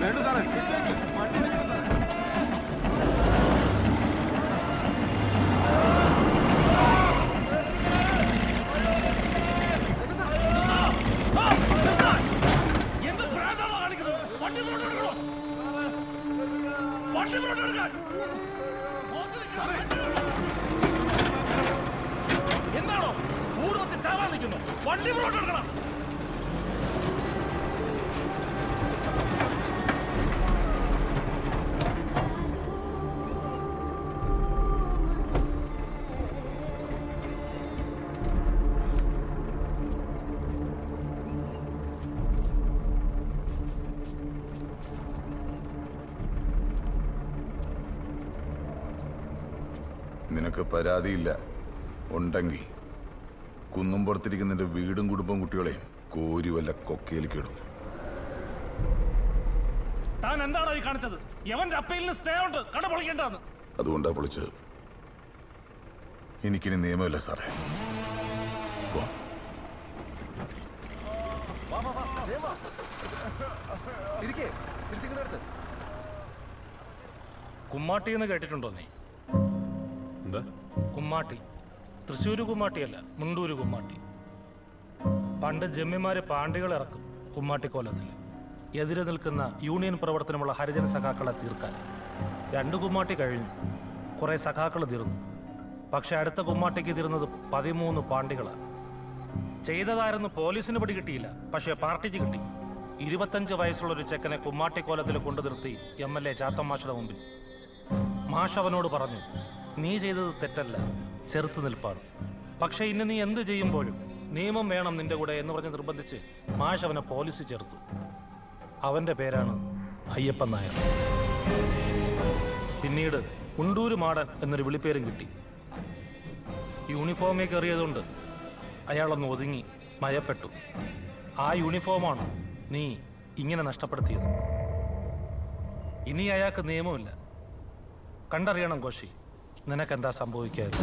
വേണ്ട സാറേ എന്താണോ? കൂടുവച്ച് ചാവാൻ നിൽക്കുന്നു. വണ്ടി മുന്നോട്ട് എടുക്കണം. നിനക്ക് പരാതിയില്ല. ഉണ്ടെങ്കിൽ കുന്നും പുറത്തിരിക്കുന്ന നിന്റെ വീടും കുടുംബം കുട്ടികളെയും കോരി വല്ല കൊക്കയിലേക്ക് ഇടും. താൻ എന്താണോ ഈ കാണിച്ചത്? യവന്റെ അപ്പീലിന് സ്റ്റേ ഉണ്ട് കട പൊളിക്കേണ്ടതെന്ന് അതുകൊണ്ടാ പൊളിച്ചത്. എനിക്കിനി നിയമമില്ല സാറേ. കുമ്മാട്ടി എന്ന് കേട്ടിട്ടുണ്ടോ നീ? കുമ്മാട്ടി. തൃശ്ശൂര് കുമ്മാട്ടിയല്ല മുണ്ടൂര് കുമ്മാട്ടി. പണ്ട് ജമ്മിമാര് പാണ്ടികൾ ഇറക്കും കുമ്മാട്ടിക്കോലത്തിൽ എതിരെ നിൽക്കുന്ന യൂണിയൻ പ്രവർത്തനമുള്ള ഹരിജന സഖാക്കളെ തീർക്കാൻ. രണ്ട് കുമ്മാട്ടി കഴിഞ്ഞു. കുറേ സഖാക്കൾ തീർന്നു. പക്ഷെ അടുത്ത കുമ്മാട്ടിക്ക് തീർന്നത് പതിമൂന്ന് പാണ്ടികളാണ് ചെയ്തതായിരുന്നു പോലീസിന് പിടി കിട്ടിയില്ല പക്ഷേ പാർട്ടിക്ക് കിട്ടി. ഇരുപത്തഞ്ച് വയസ്സുള്ള ഒരു ചെക്കനെ കുമ്മാട്ടിക്കോലത്തിൽ കൊണ്ടു നിർത്തി എം എൽ എ ചാത്തമാഷയുടെ മുമ്പിൽ. മാഷ് അവനോട് പറഞ്ഞു നീ ചെയ്തത് തെറ്റല്ല. ചെറുത്തു നിൽപ്പാണ്. പക്ഷെ ഇന്ന് നീ എന്ത് ചെയ്യുമ്പോഴും നിയമം വേണം നിന്റെ കൂടെ എന്ന് പറഞ്ഞ് നിർബന്ധിച്ച് മാഷ് അവനെ പോലീസ് ചേർത്തു. അവന്റെ പേരാണ് അയ്യപ്പൻ നായർ. പിന്നീട് ഉണ്ടൂര് മാടൻ എന്നൊരു വിളിപ്പേരും കിട്ടി. യൂണിഫോമിൽ കയറിയതുകൊണ്ട് അയാളൊന്ന് ഒതുങ്ങി മയപ്പെട്ടു ആ യൂണിഫോമാണ് നീ ഇങ്ങനെ നഷ്ടപ്പെടുത്തിയത്. ഇനി അയാൾക്ക് നിയമമില്ല. കണ്ടറിയണം കോശി. നിനക്കെന്താ സംഭവിക്കാതെ